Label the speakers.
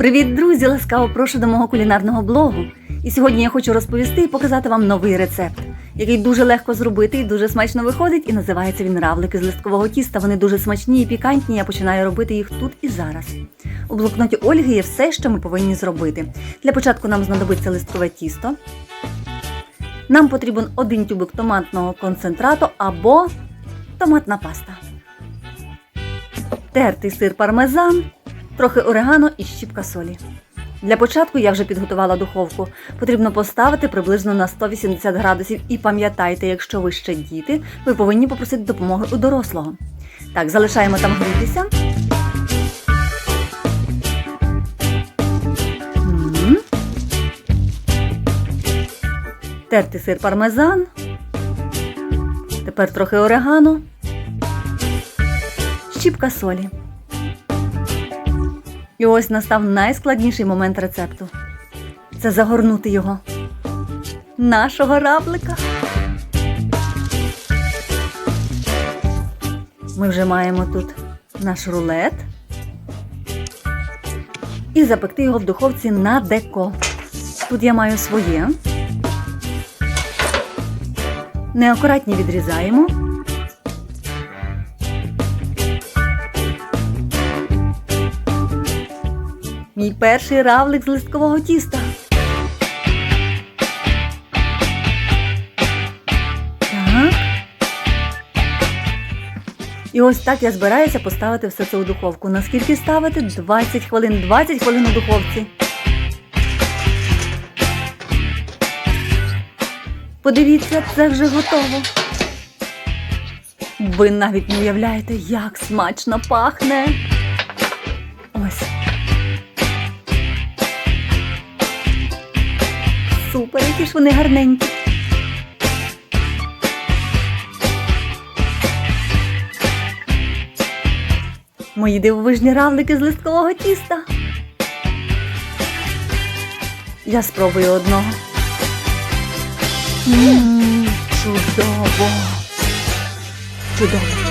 Speaker 1: Привіт, друзі! Ласкаво прошу до мого кулінарного блогу. І сьогодні я хочу розповісти і показати вам новий рецепт, який дуже легко зробити і дуже смачно виходить. І називається він равлики з листкового тіста. Вони дуже смачні і пікантні. Я починаю робити їх тут і зараз. У блокноті Ольги є все, що ми повинні зробити. Для початку нам знадобиться листкове тісто. Нам потрібен один тюбик томатного концентрату або томатна паста. Тертий сир пармезан, трохи орегано і щіпка солі. Для початку я вже підготувала духовку. Потрібно поставити приблизно на 180 градусів. І пам'ятайте, якщо ви ще діти, ви повинні попросити допомоги у дорослого. Так, залишаємо там грітися. Тертий сир пармезан. Тепер трохи орегано. Щіпка солі. І ось настав найскладніший момент рецепту. Це загорнути його. Нашого равлика. Ми вже маємо тут наш рулет. І запекти його в духовці на деко. Тут я маю своє. Неакуратні відрізаємо. Мій перший равлик з листкового тіста. І ось так я збираюся поставити все це у духовку. Наскільки ставити? 20 хвилин. 20 хвилин у духовці. Подивіться, це вже готово. Ви навіть не уявляєте, як смачно пахне. Ось. Які ж вони гарненькі. Мої дивовижні равлики з листкового тіста. Я спробую одного. Ммм, чудово. Чудово.